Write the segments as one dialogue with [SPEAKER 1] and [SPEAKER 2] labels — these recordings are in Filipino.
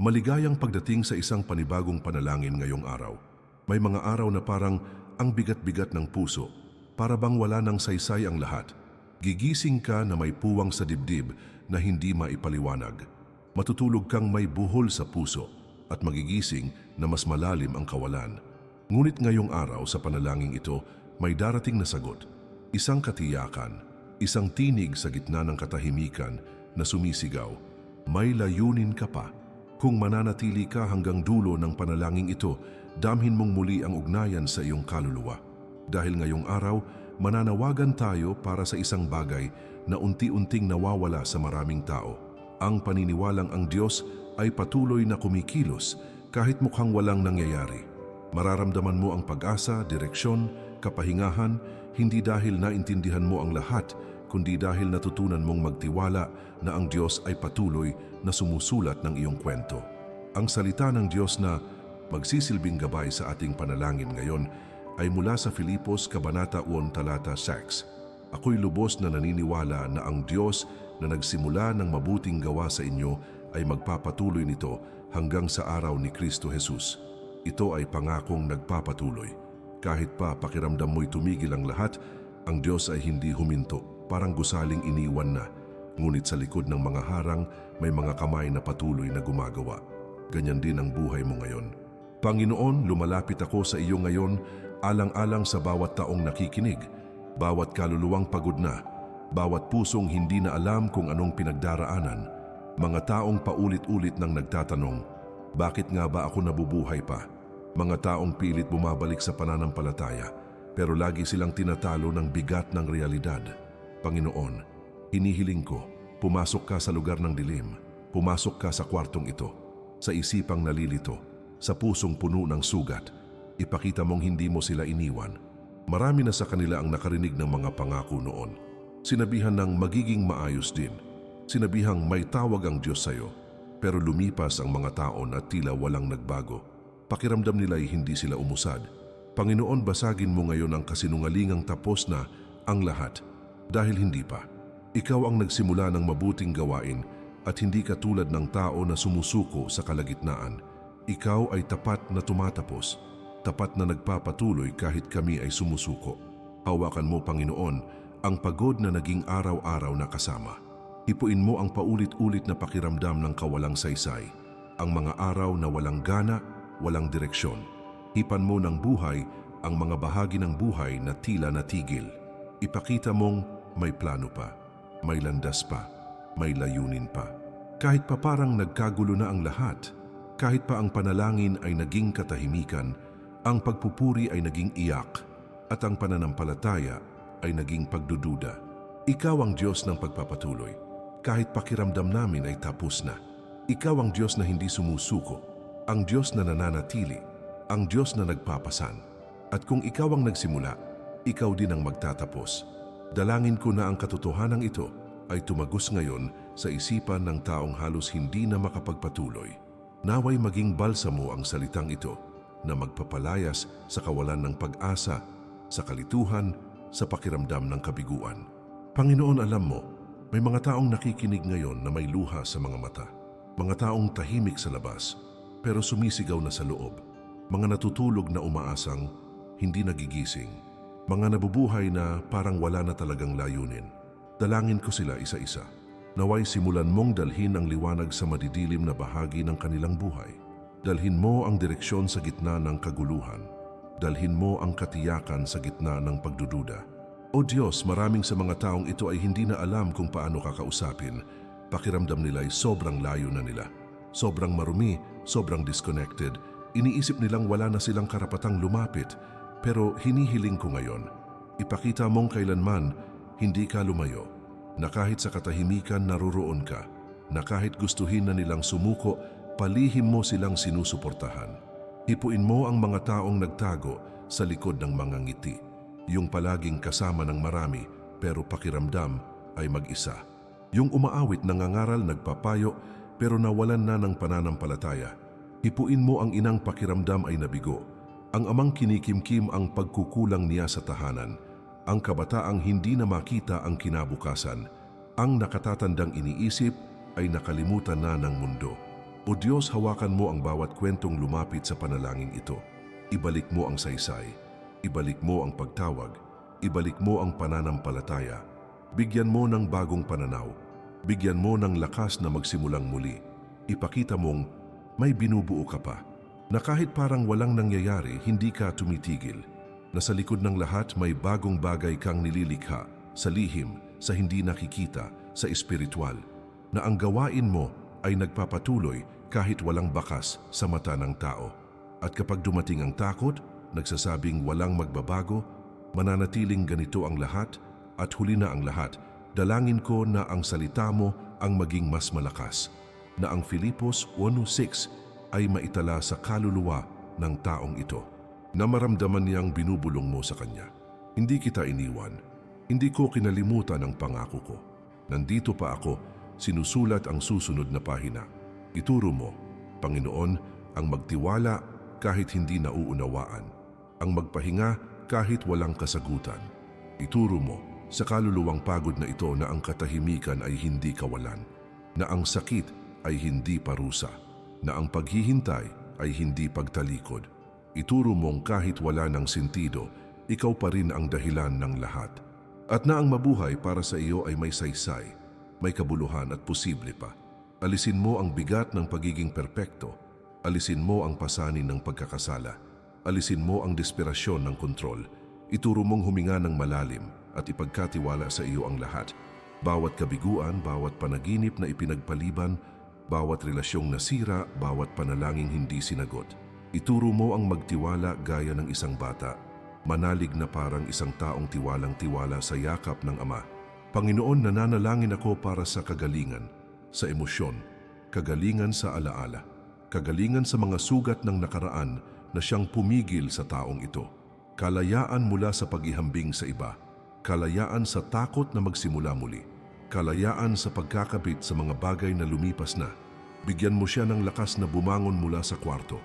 [SPEAKER 1] Maligayang pagdating sa isang panibagong panalangin ngayong araw. May mga araw na parang ang bigat-bigat ng puso, para bang wala ng saysay ang lahat. Gigising ka na may puwang sa dibdib na hindi maipaliwanag. Matutulog kang may buhol sa puso at magigising na mas malalim ang kawalan. Ngunit ngayong araw sa panalangin ito, may darating na sagot. Isang katiyakan, isang tinig sa gitna ng katahimikan na sumisigaw, may layunin ka pa. Kung mananatili ka hanggang dulo ng panalangin ito, damhin mong muli ang ugnayan sa iyong kaluluwa. Dahil ngayong araw, mananawagan tayo para sa isang bagay na unti-unting nawawala sa maraming tao. Ang paniniwalang ang Diyos ay patuloy na kumikilos kahit mukhang walang nangyayari. Mararamdaman mo ang pag-asa, direksyon, kapahingahan, hindi dahil naintindihan mo ang lahat, kundi dahil natutunan mong magtiwala na ang Diyos ay patuloy na sumusulat ng iyong kwento. Ang salita ng Diyos na magsisilbing gabay sa ating panalangin ngayon ay mula sa Filipos Kabanata 1 Talata 6. Ako'y lubos na naniniwala na ang Diyos na nagsimula ng mabuting gawa sa inyo ay magpapatuloy nito hanggang sa araw ni Kristo Jesus. Ito ay pangakong nagpapatuloy. Kahit pa pakiramdam mo'y tumigil ang lahat, ang Diyos ay hindi huminto, parang gusaling iniwan na. Ngunit sa likod ng mga harang, may mga kamay na patuloy na gumagawa. Ganyan din ang buhay mo ngayon. Panginoon, lumalapit ako sa iyo ngayon, alang-alang sa bawat taong nakikinig, bawat kaluluwang pagod na, bawat pusong hindi na alam kung anong pinagdaraanan, mga taong paulit-ulit nang nagtatanong, bakit nga ba ako nabubuhay pa? Mga taong pilit bumabalik sa pananampalataya, pero lagi silang tinatalo ng bigat ng realidad. Panginoon, hinihiling ko, pumasok ka sa lugar ng dilim, pumasok ka sa kwartong ito, sa isipang nalilito, sa pusong puno ng sugat, ipakita mong hindi mo sila iniwan. Marami na sa kanila ang nakarinig ng mga pangako noon. Sinabihan ng magiging maayos din. Sinabihang may tawag ang Diyos sa iyo. Pero lumipas ang mga taon at tila walang nagbago. Pakiramdam nila ay hindi sila umusad. Panginoon, basagin mo ngayon ang kasinungalingang tapos na ang lahat. Dahil hindi pa. Ikaw ang nagsimula ng mabuting gawain at hindi ka tulad ng tao na sumusuko sa kalagitnaan. Ikaw ay tapat na tumatapos, tapat na nagpapatuloy kahit kami ay sumusuko. Hawakan mo, Panginoon, ang pagod na naging araw-araw na kasama. Hipuin mo ang paulit-ulit na pakiramdam ng kawalang saysay, ang mga araw na walang gana, walang direksyon. Hipan mo ng buhay ang mga bahagi ng buhay na tila natigil. Ipakita mong may plano pa, may landas pa, may layunin pa. Kahit pa parang nagkagulo na ang lahat, kahit pa ang panalangin ay naging katahimikan, ang pagpupuri ay naging iyak, at ang pananampalataya ay naging pagdududa. Ikaw ang Diyos ng pagpapatuloy. Kahit pakiramdam namin ay tapos na. Ikaw ang Diyos na hindi sumusuko, ang Diyos na nananatili, ang Diyos na nagpapasan. At kung ikaw ang nagsimula, ikaw din ang magtatapos. Dalangin ko na ang katotohanan ito ay tumagos ngayon sa isipan ng taong halos hindi na makapagpatuloy. Naway maging balsamo ang salitang ito na magpapalayas sa kawalan ng pag-asa, sa kalituhan, sa pakiramdam ng kabiguan. Panginoon, alam mo, may mga taong nakikinig ngayon na may luha sa mga mata. Mga taong tahimik sa labas, pero sumisigaw na sa loob. Mga natutulog na umaasang, hindi nagigising. Mga nabubuhay na parang wala na talagang layunin. Dalangin ko sila isa-isa. Naway simulan mong dalhin ang liwanag sa madidilim na bahagi ng kanilang buhay. Dalhin mo ang direksyon sa gitna ng kaguluhan. Dalhin mo ang katiyakan sa gitna ng pagdududa. O Diyos, maraming sa mga taong ito ay hindi na alam kung paano kakausapin. Pakiramdam nila ay sobrang layo na nila. Sobrang marumi, sobrang disconnected. Iniisip nilang wala na silang karapatang lumapit. Pero hinihiling ko ngayon, ipakita mong kailanman hindi ka lumayo. Na kahit sa katahimikan naruroon ka. Na kahit gustuhin na nilang sumuko, palihim mo silang sinusuportahan. Hipuin mo ang mga taong nagtago sa likod ng mga ngiti yung palaging kasama ng marami pero pakiramdam ay mag-isa. Yung umaawit nangangaral nagpapayo pero nawalan na ng pananampalataya. Hipuin mo ang inang pakiramdam ay nabigo. Ang amang kinikimkim ang pagkukulang niya sa tahanan. Ang kabataang hindi na makita ang kinabukasan. Ang nakatatandang iniisip ay nakalimutan na ng mundo. O Diyos, hawakan mo ang bawat kwentong lumapit sa panalangin ito. Ibalik mo ang saysay, ibalik mo ang pagtawag, ibalik mo ang pananampalataya. Bigyan mo ng bagong pananaw, bigyan mo ng lakas na magsimulang muli. Ipakita mong may binubuo ka pa, na kahit parang walang nangyayari, hindi ka tumitigil. Na sa likod ng lahat may bagong bagay kang nililikha, sa lihim, sa hindi nakikita, sa espiritual. Na ang gawain mo ay nagpapatuloy kahit walang bakas sa mata ng tao. At kapag dumating ang takot, nagsasabing walang magbabago, mananatiling ganito ang lahat at huli na ang lahat, dalangin ko na ang salita mo ang maging mas malakas, na ang Filipos 1.6 ay maitala sa kaluluwa ng taong ito, na maramdaman niyang binubulong mo sa kanya. Hindi kita iniwan, hindi ko kinalimutan ang pangako ko. Nandito pa ako, sinusulat ang susunod na pahina. Ituro mo, Panginoon, ang magtiwala kahit hindi nauunawaan, ang magpahinga kahit walang kasagutan. Ituro mo sa kaluluwang pagod na ito na ang katahimikan ay hindi kawalan, na ang sakit ay hindi parusa, na ang paghihintay ay hindi pagtalikod. Ituro mong kahit wala ng sentido, ikaw pa rin ang dahilan ng lahat. At na ang mabuhay para sa iyo ay may saysay, may kabuluhan at posible pa. Alisin mo ang bigat ng pagiging perpekto. Alisin mo ang pasanin ng pagkakasala. Alisin mo ang desperasyon ng kontrol. Ituro mong huminga ng malalim at ipagkatiwala sa iyo ang lahat. Bawat kabiguan, bawat panaginip na ipinagpaliban, bawat relasyong nasira, bawat panalangin hindi sinagot. Ituro mo ang magtiwala gaya ng isang bata, manalig na parang isang taong tiwalang tiwala sa yakap ng Ama. Panginoon, nananalangin ako para sa kagalingan, sa emosyon, kagalingan sa alaala, kagalingan sa mga sugat ng nakaraan na siyang pumigil sa taong ito, kalayaan mula sa paghihambing sa iba, kalayaan sa takot na magsimula muli, kalayaan sa pagkakabit sa mga bagay na lumipas na. Bigyan mo siya ng lakas na bumangon mula sa kwarto,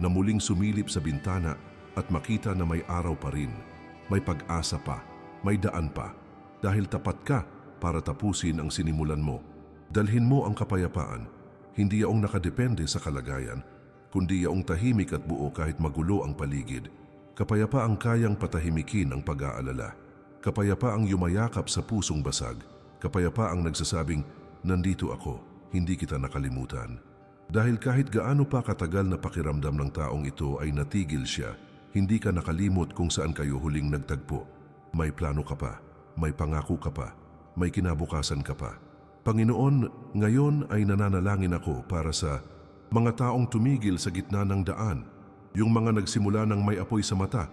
[SPEAKER 1] na muling sumilip sa bintana at makita na may araw pa rin, may pag-asa pa, may daan pa, dahil tapat ka para tapusin ang sinimulan mo. Dalhin mo ang kapayapaan, hindi yaong nakadepende sa kalagayan, kundi yaong tahimik at buo kahit magulo ang paligid. Kapayapa ang kayang patahimikin ang pag-aalala. Kapayapa ang yumayakap sa pusong basag. Kapayapa ang nagsasabing, nandito ako, hindi kita nakalimutan. Dahil kahit gaano pa katagal na pakiramdam ng taong ito ay natigil siya, hindi ka nakalimot kung saan kayo huling nagtagpo. May plano ka pa, may pangako ka pa, may kinabukasan ka pa. Panginoon, ngayon ay nananalangin ako para sa mga taong tumigil sa gitna ng daan, yung mga nagsimula ng may apoy sa mata,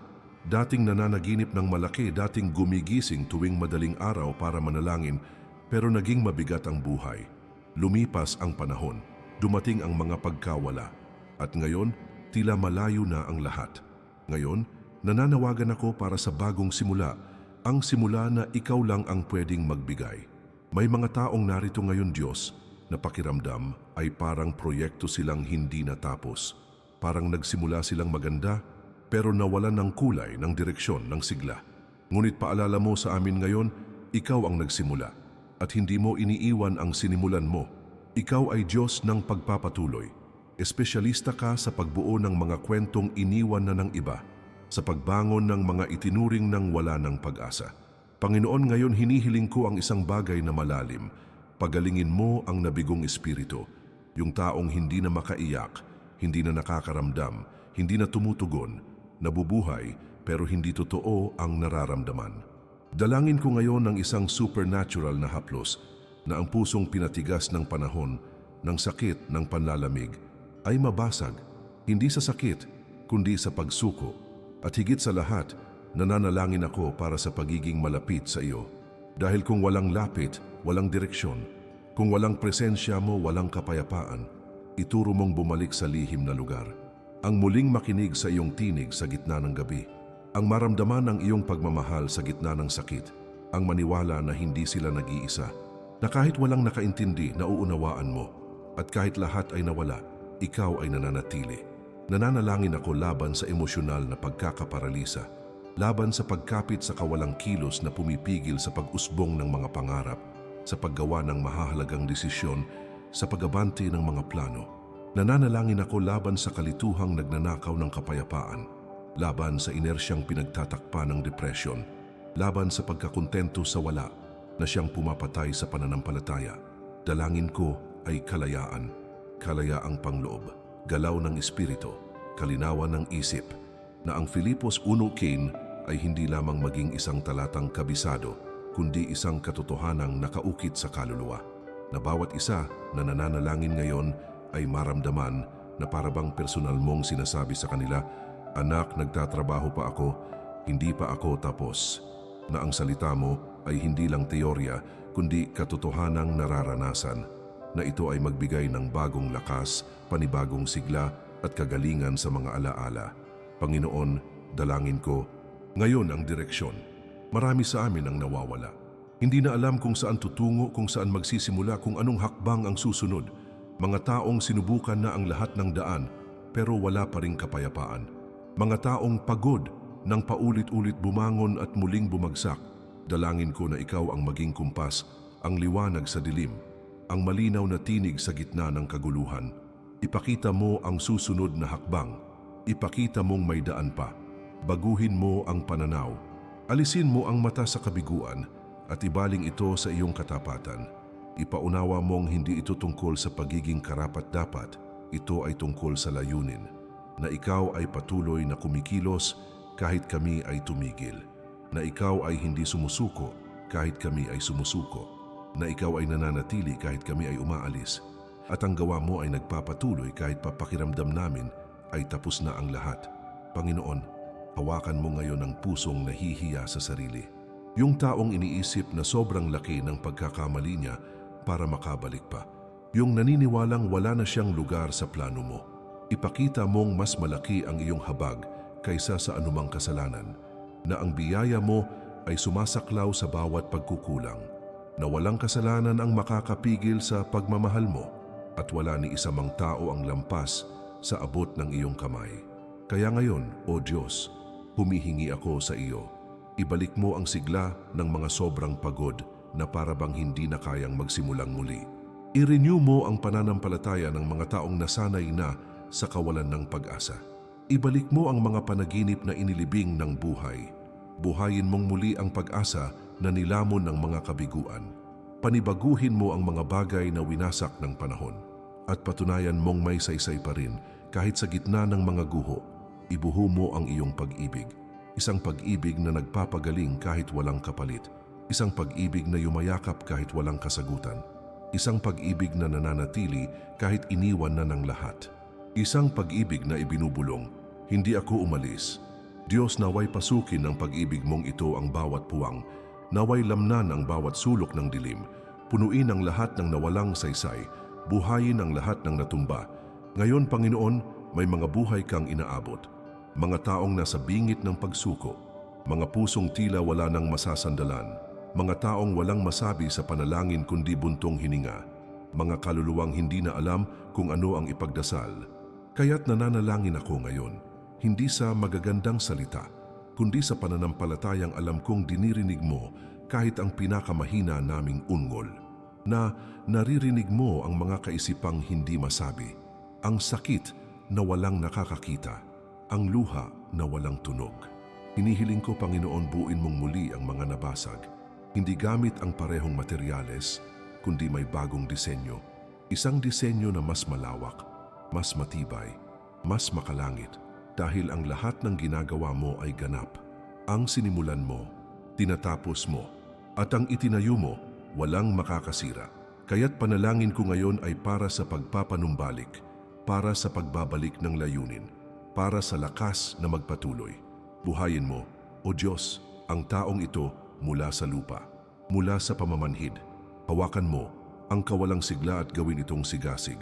[SPEAKER 1] dating nananaginip ng malaki, dating gumigising tuwing madaling araw para manalangin, pero naging mabigat ang buhay. Lumipas ang panahon, dumating ang mga pagkawala, at ngayon, tila malayo na ang lahat. Ngayon, nananawagan ako para sa bagong simula, ang simula na ikaw lang ang pwedeng magbigay. May mga taong narito ngayon, Diyos, na pakiramdam ay parang proyekto silang hindi natapos. Parang nagsimula silang maganda, pero nawalan ng kulay ng direksyon ng sigla. Ngunit paalala mo sa amin ngayon, ikaw ang nagsimula at hindi mo iniiwan ang sinimulan mo. Ikaw ay Diyos ng pagpapatuloy. Espesyalista ka sa pagbuo ng mga kwentong iniwan na ng iba, sa pagbangon ng mga itinuring ng wala ng pag-asa. Panginoon, ngayon hinihiling ko ang isang bagay na malalim. Pagalingin mo ang nabigong espiritu, yung taong hindi na makaiyak, hindi na nakakaramdam, hindi na tumutugon, nabubuhay pero hindi totoo ang nararamdaman. Dalangin ko ngayon ng isang supernatural na haplos na ang pusong pinatigas ng panahon, ng sakit, ng panlalamig, ay mabasag, hindi sa sakit, kundi sa pagsuko. At higit sa lahat, nananalangin ako para sa pagiging malapit sa iyo. Dahil kung walang lapit, walang direksyon. Kung walang presensya mo, walang kapayapaan. Ituro mong bumalik sa lihim na lugar. Ang muling makinig sa iyong tinig sa gitna ng gabi. Ang maramdaman ng iyong pagmamahal sa gitna ng sakit. Ang maniwala na hindi sila nag-iisa. Na kahit walang nakaintindi, nauunawaan mo. At kahit lahat ay nawala, ikaw ay nananatili. Nananalangin ako laban sa emosyonal na pagkakaparalisa laban sa pagkapit sa kawalang kilos na pumipigil sa pag-usbong ng mga pangarap, sa paggawa ng mahahalagang desisyon, sa pagabante ng mga plano. Nananalangin ako laban sa kalituhang nagnanakaw ng kapayapaan, laban sa inersyang pinagtatakpa ng depresyon, laban sa pagkakontento sa wala na siyang pumapatay sa pananampalataya. Dalangin ko ay kalayaan, kalayaang pangloob, galaw ng espiritu, kalinawan ng isip, na ang Filipos 1.15 ay hindi lamang maging isang talatang kabisado, kundi isang katotohanang nakaukit sa kaluluwa, na bawat isa na nananalangin ngayon ay maramdaman na parabang personal mong sinasabi sa kanila, Anak, nagtatrabaho pa ako, hindi pa ako tapos. Na ang salita mo ay hindi lang teorya, kundi katotohanang nararanasan. Na ito ay magbigay ng bagong lakas, panibagong sigla at kagalingan sa mga alaala. Panginoon, dalangin ko, ngayon ang direksyon. Marami sa amin ang nawawala. Hindi na alam kung saan tutungo, kung saan magsisimula, kung anong hakbang ang susunod. Mga taong sinubukan na ang lahat ng daan, pero wala pa ring kapayapaan. Mga taong pagod nang paulit-ulit bumangon at muling bumagsak. Dalangin ko na ikaw ang maging kumpas, ang liwanag sa dilim, ang malinaw na tinig sa gitna ng kaguluhan. Ipakita mo ang susunod na hakbang. Ipakita mong may daan pa. Baguhin mo ang pananaw. Alisin mo ang mata sa kabiguan at ibaling ito sa iyong katapatan. Ipaunawa mong hindi ito tungkol sa pagiging karapat-dapat, ito ay tungkol sa layunin, na ikaw ay patuloy na kumikilos kahit kami ay tumigil, na ikaw ay hindi sumusuko kahit kami ay sumusuko, na ikaw ay nananatili kahit kami ay umaalis, at ang gawa mo ay nagpapatuloy kahit papakiramdam namin ay tapos na ang lahat. Panginoon, hawakan mo ngayon ang pusong nahihiya sa sarili. Yung taong iniisip na sobrang laki ng pagkakamali niya para makabalik pa. Yung naniniwalang wala na siyang lugar sa plano mo. Ipakita mong mas malaki ang iyong habag kaysa sa anumang kasalanan. Na ang biyaya mo ay sumasaklaw sa bawat pagkukulang. Na walang kasalanan ang makakapigil sa pagmamahal mo at wala ni isa mang tao ang lampas sa abot ng iyong kamay. Kaya ngayon, O Diyos, humihingi ako sa iyo. Ibalik mo ang sigla ng mga sobrang pagod na parabang hindi na kayang magsimulang muli. I-renew mo ang pananampalataya ng mga taong nasanay na sa kawalan ng pag-asa. Ibalik mo ang mga panaginip na inilibing ng buhay. Buhayin mong muli ang pag-asa na nilamon ng mga kabiguan. Panibaguhin mo ang mga bagay na winasak ng panahon. At patunayan mong may saysay pa rin kahit sa gitna ng mga guho. Ibuho mo ang iyong pag-ibig. Isang pag-ibig na nagpapagaling kahit walang kapalit. Isang pag-ibig na yumayakap kahit walang kasagutan. Isang pag-ibig na nananatili kahit iniwan na ng lahat. Isang pag-ibig na ibinubulong, hindi ako umalis. Diyos naway pasukin ng pag-ibig mong ito ang bawat puwang, naway lamnan ang bawat sulok ng dilim, punuin ang lahat ng nawalang saysay, buhayin ang lahat ng natumba. Ngayon, Panginoon, may mga buhay kang inaabot. Mga taong nasa bingit ng pagsuko, mga pusong tila wala nang masasandalan, mga taong walang masabi sa panalangin kundi buntong hininga, mga kaluluwang hindi na alam kung ano ang ipagdasal. Kaya't nananalangin ako ngayon, hindi sa magagandang salita, kundi sa pananampalatayang alam kong dinirinig mo kahit ang pinakamahina naming ungol, na naririnig mo ang mga kaisipang hindi masabi, ang sakit na walang nakakakita, ang luha na walang tunog. Hinihiling ko, Panginoon, buuin mong muli ang mga nabasag, hindi gamit ang parehong materyales, kundi may bagong disenyo. Isang disenyo na mas malawak, mas matibay, mas makalangit, dahil ang lahat ng ginagawa mo ay ganap. Ang sinimulan mo, tinatapos mo, at ang itinayo mo, walang makakasira. Kaya't panalangin ko ngayon ay para sa pagpapanumbalik, para sa pagbabalik ng layunin, para sa lakas na magpatuloy. Buhayin mo, O Diyos, ang taong ito mula sa lupa, mula sa pamamanhid. Hawakan mo ang kawalang sigla at gawin itong sigasig.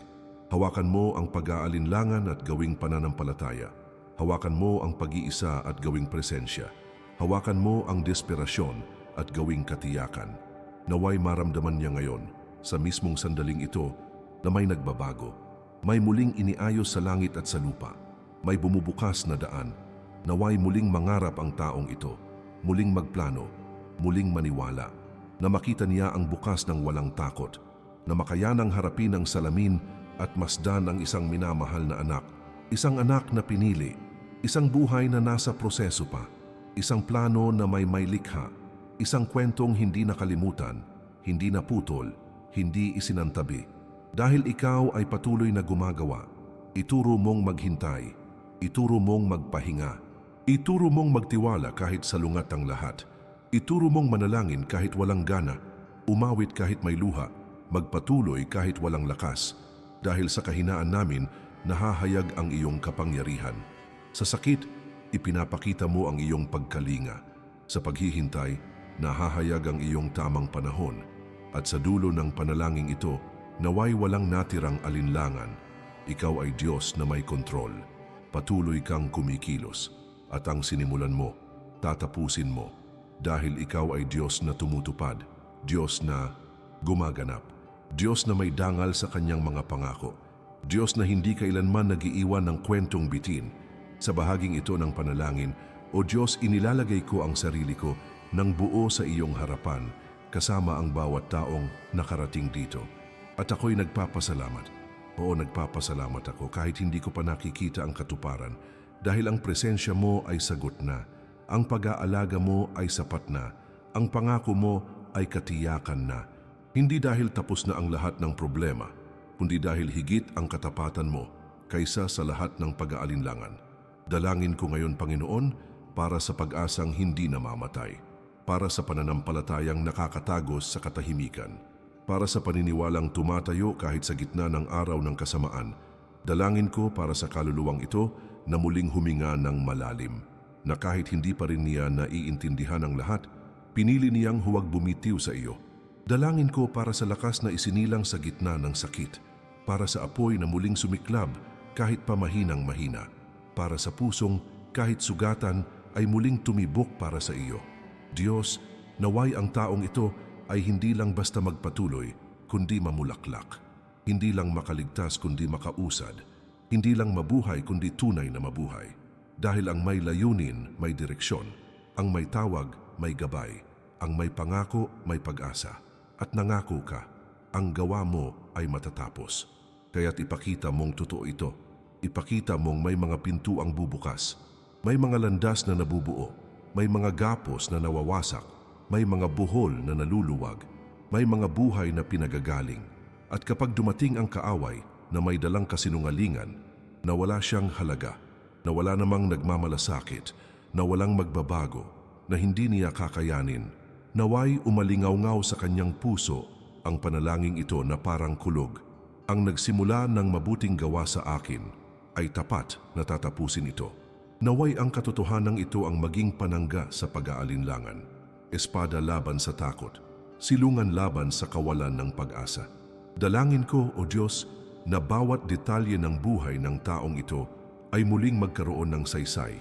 [SPEAKER 1] Hawakan mo ang pag-aalinlangan at gawing pananampalataya. Hawakan mo ang pag-iisa at gawing presensya. Hawakan mo ang desperasyon at gawing katiyakan. Naway maramdaman niya ngayon, sa mismong sandaling ito, na may nagbabago. May muling iniayos sa langit at sa lupa. May bumubukas na daan. Naway muling mangarap ang taong ito. Muling magplano. Muling maniwala. Na makita niya ang bukas ng walang takot. Na makayanang harapin ang salamin at masdan ang isang minamahal na anak. Isang anak na pinili, isang buhay na nasa proseso pa, isang plano na may may likha, isang kwentong hindi nakalimutan, hindi naputol, hindi isinantabi. Dahil ikaw ay patuloy na gumagawa, ituro mong maghintay, ituro mong magpahinga, ituro mong magtiwala kahit salungat ang lahat, ituro mong manalangin kahit walang gana, umawit kahit may luha, magpatuloy kahit walang lakas, dahil sa kahinaan namin, nahahayag ang iyong kapangyarihan. Sa sakit, ipinapakita mo ang iyong pagkalinga. Sa paghihintay, nahahayag ang iyong tamang panahon. At sa dulo ng panalangin ito, naway walang natirang alinlangan. Ikaw ay Diyos na may kontrol. Patuloy kang kumikilos. At ang sinimulan mo, tatapusin mo. Dahil ikaw ay Diyos na tumutupad. Diyos na gumaganap. Diyos na may dangal sa kanyang mga pangako. Diyos na hindi kailanman nagiiwan ng kwentong bitin. Sa bahaging ito ng panalangin, O Diyos, inilalagay ko ang sarili ko ng buo sa iyong harapan, kasama ang bawat taong nakarating dito. At ako'y nagpapasalamat. Oo, nagpapasalamat ako kahit hindi ko pa nakikita ang katuparan dahil ang presensya mo ay sagot na. Ang pag-aalaga mo ay sapat na. Ang pangako mo ay katiyakan na. Hindi dahil tapos na ang lahat ng problema, kundi dahil higit ang katapatan mo kaysa sa lahat ng pag-aalinlangan. Dalangin ko ngayon, Panginoon, para sa pag-asang hindi namamatay, para sa pananampalatayang nakakatagos sa katahimikan, para sa paniniwalang tumatayo kahit sa gitna ng araw ng kasamaan. Dalangin ko para sa kaluluwang ito na muling huminga ng malalim, na kahit hindi pa rin niya naiintindihan ang lahat, pinili niyang huwag bumitiw sa iyo. Dalangin ko para sa lakas na isinilang sa gitna ng sakit, para sa apoy na muling sumiklab kahit pa mahinang mahina, para sa pusong kahit sugatan ay muling tumibok para sa iyo. Diyos, naway ang taong ito ay hindi lang basta magpatuloy, kundi mamulaklak. Hindi lang makaligtas kundi makausad. Hindi lang mabuhay kundi tunay na mabuhay. Dahil ang may layunin, may direksyon. Ang may tawag, may gabay. Ang may pangako, may pag-asa. At nangako ka, ang gawa mo ay matatapos. Kaya't ipakita mong totoo ito. Ipakita mong may mga pintuang bubukas. May mga landas na nabubuo. May mga gapos na nawawasak. May mga buhol na naluluwag. May mga buhay na pinagagaling. At kapag dumating ang kaaway na may dalang kasinungalingan, na wala siyang halaga, na wala namang nagmamalasakit, na walang magbabago, na hindi niya kakayanin, naway umalingaw-ngaw sa kanyang puso ang panalangin ito na parang kulog. Ang nagsimula ng mabuting gawa sa akin ay tapat na tatapusin ito. Naway ang katotohanan ito ang maging panangga sa pag-aalinlangan. Espada laban sa takot, silungan laban sa kawalan ng pag-asa. Dalangin ko, O Diyos, na bawat detalye ng buhay ng taong ito ay muling magkaroon ng saysay,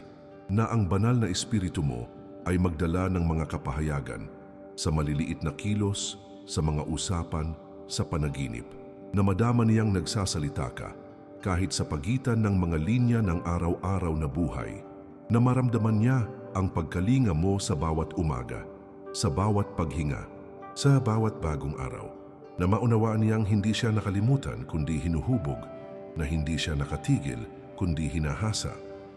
[SPEAKER 1] na ang banal na espiritu mo ay magdala ng mga kapahayagan sa maliliit na kilos, sa mga usapan, sa panaginip, na madama niyang nagsasalita ka kahit sa pagitan ng mga linya ng araw-araw na buhay, na maramdaman niya ang pagkalinga mo sa bawat umaga, sa bawat paghinga, sa bawat bagong araw, na maunawaan niyang hindi siya nakalimutan kundi hinuhubog, na hindi siya nakatigil kundi hinahasa,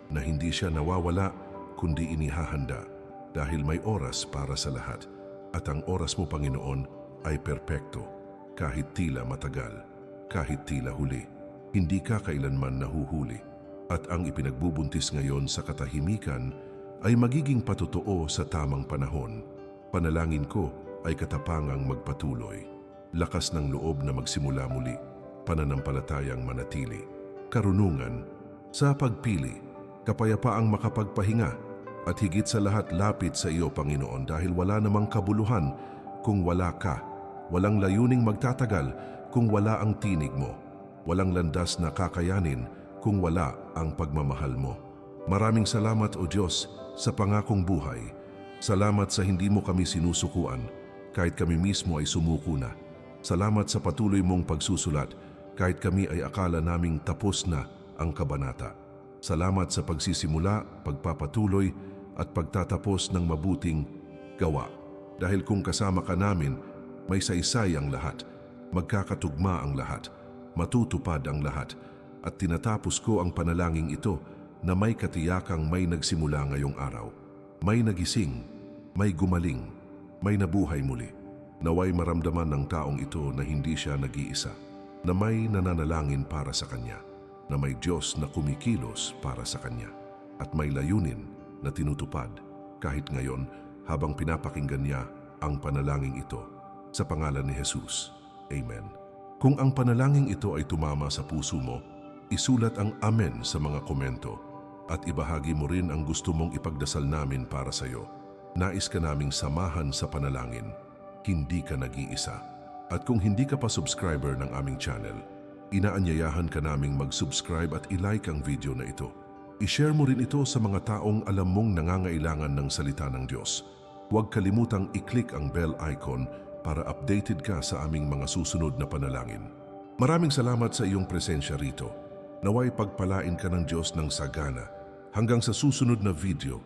[SPEAKER 1] na hindi siya nawawala kundi inihahanda dahil may oras para sa lahat. At ang oras mo, Panginoon, ay perpekto, kahit tila matagal, kahit tila huli. Hindi ka kailanman nahuhuli. At ang ipinagbubuntis ngayon sa katahimikan ay magiging patotoo sa tamang panahon. Panalangin ko ay katapangang magpatuloy. Lakas ng loob na magsimula muli, pananampalatayang manatili. Karunungan, sa pagpili, kapayapaang makapagpahinga, at higit sa lahat lapit sa iyo, Panginoon, dahil wala namang kabuluhan kung wala ka. Walang layuning magtatagal kung wala ang tinig mo. Walang landas na kakayanin kung wala ang pagmamahal mo. Maraming salamat, O Diyos, sa pangakong buhay. Salamat sa hindi mo kami sinusukuan, kahit kami mismo ay sumuko na. Salamat sa patuloy mong pagsusulat, kahit kami ay akala naming tapos na ang kabanata. Salamat sa pagsisimula, pagpapatuloy, at pagtatapos ng mabuting gawa. Dahil kung kasama ka namin, may saysay ang lahat, magkakatugma ang lahat, matutupad ang lahat at tinatapos ko ang panalangin ito na may katiyakang may nagsimula ngayong araw. May nagising, may gumaling, may nabuhay muli. Naway maramdaman ng taong ito na hindi siya nag-iisa, na may nananalangin para sa kanya, na may Diyos na kumikilos para sa kanya, at may layunin na tinutupad kahit ngayon habang pinapakinggan niya ang panalangin ito sa pangalan ni Jesus. Amen. Kung ang panalangin ito ay tumama sa puso mo, isulat ang Amen sa mga komento at ibahagi mo rin ang gusto mong ipagdasal namin para sa iyo. Nais ka naming samahan sa panalangin. Hindi ka nag-iisa. At kung hindi ka pa subscriber ng aming channel, inaanyayahan ka naming mag-subscribe at ilike ang video na ito. I-share mo rin ito sa mga taong alam mong nangangailangan ng salita ng Diyos. Huwag kalimutang i-click ang bell icon para updated ka sa aming mga susunod na panalangin. Maraming salamat sa iyong presensya rito. Naway pagpalain ka ng Diyos ng sagana. Hanggang sa susunod na video,